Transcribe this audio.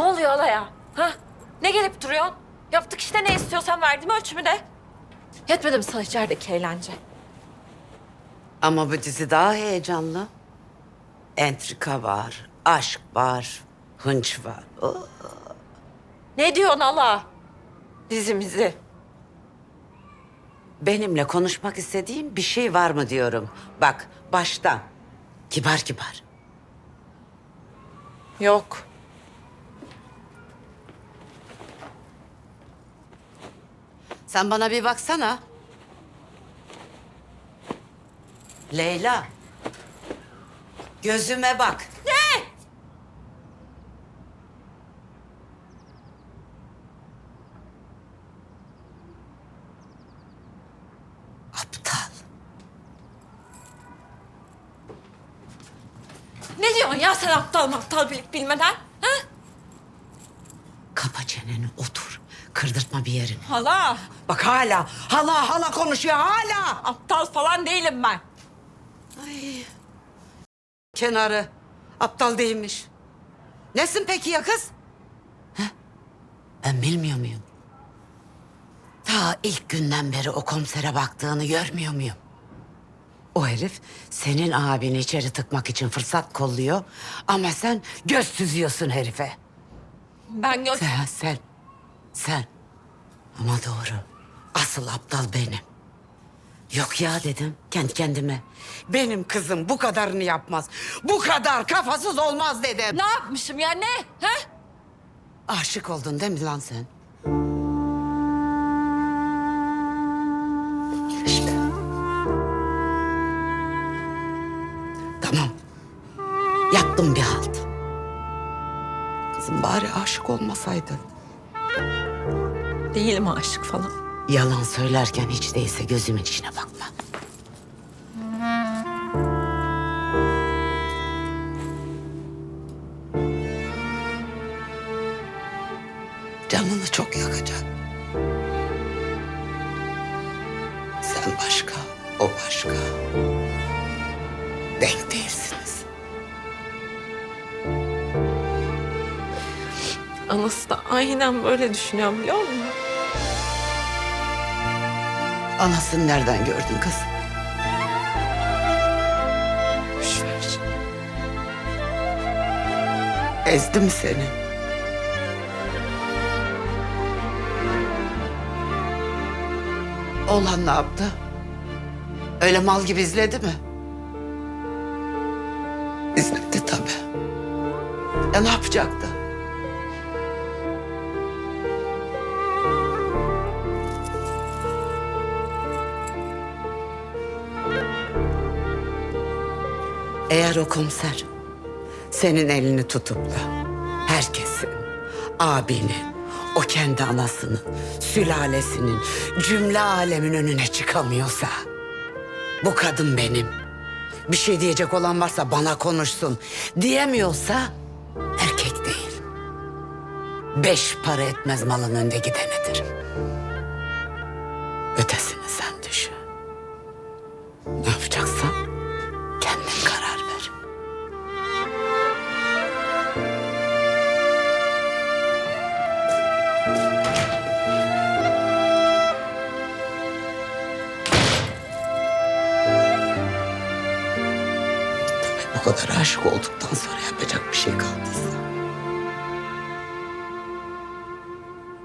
oluyor alaya? Ha? Ne gelip duruyorsun? Yaptık işte ne istiyorsan verdim ölçümü de. Yetmedi mi sana içerideki eğlence? Ama bu dizi daha heyecanlı. Entrika var, aşk var, hınç var. Oh. Ne diyorsun ala? Dizimizi. Benimle konuşmak istediğim bir şey var mı diyorum. Bak baştan. Kibar kibar. Yok. Sen bana bir baksana. Leyla. Gözüme bak. Ne? Aptal. Ne diyorsun ya sen aptal aptal bilip bilmeden? Kırdırtma bir yerini. Hala. Bak hala, hala hala konuşuyor hala. Aptal falan değilim ben. Ay. Kenarı. Aptal değilmiş. Nesin peki ya kız? Heh? Ben bilmiyor muyum? Ta ilk günden beri o komisere baktığını görmüyor muyum? O herif senin abini içeri tıkmak için fırsat kolluyor. Ama sen göz süzüyorsun herife. Ben gö- Sen, sen, sen. Ama doğru. Asıl aptal benim. Yok ya dedim kendi kendime. Benim kızım bu kadarını yapmaz. Bu kadar kafasız olmaz dedim. Ne yapmışım ya ne? Ha? Aşık oldun değil mi lan sen? İşte. Tamam. Yaptım bir halt. Kızım bari aşık olmasaydı. Değilim aşık falan. Yalan söylerken hiç değilse gözümün içine bakma. Canını çok yakacak. Sen başka, o başka. Anası da aynen böyle düşünüyor biliyor musun? Anasını nereden gördün kız? Boş ver. Ezdi mi seni? Oğlan ne yaptı? Öyle mal gibi izledi mi? İzledi tabii. Ya ne yapacaktı? Eğer o komiser senin elini tutup da herkesin, abinin, o kendi anasının, sülalesinin, cümle alemin önüne çıkamıyorsa bu kadın benim. Bir şey diyecek olan varsa bana konuşsun diyemiyorsa erkek değil. Beş para etmez malın önde gidenidir. Bu kadar aşık olduktan sonra yapacak bir şey kaldıysa.